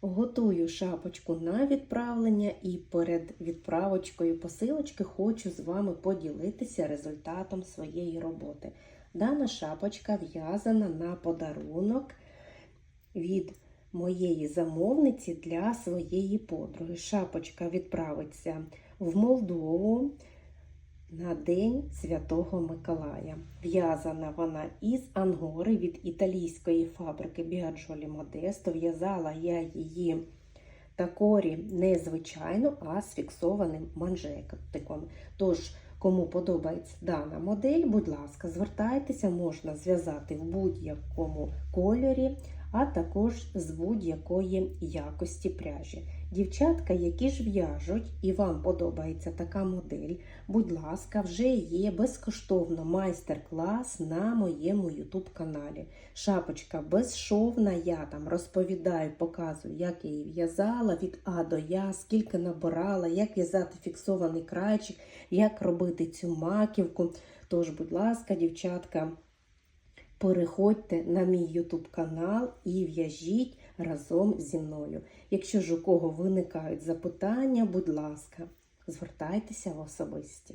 Готую шапочку на відправлення і перед відправочкою посилочки хочу з вами поділитися результатом своєї роботи. Дана шапочка в'язана на подарунок від моєї замовниці для своєї подруги. Шапочка відправиться в Молдову на День Святого Миколая. В'язана вона із ангори від італійської фабрики Біаджолі Модесто. В'язала я її такорі не звичайно, а з фіксованим манжетиком. Тож, кому подобається дана модель, будь ласка, звертайтеся, можна зв'язати в будь-якому кольорі, а також з будь-якої якості пряжі. Дівчатка, які ж в'яжуть і вам подобається така модель, будь ласка, вже є безкоштовно майстер-клас на моєму YouTube каналі. Шапочка безшовна, я там розповідаю, показую, як я її в'язала від А до Я, скільки набирала, як в'язати фіксований крайчик, як робити цю маківку. Тож, будь ласка, дівчатка, переходьте на мій YouTube канал і в'яжіть разом зі мною. Якщо ж у кого виникають запитання, будь ласка, звертайтеся в особисті.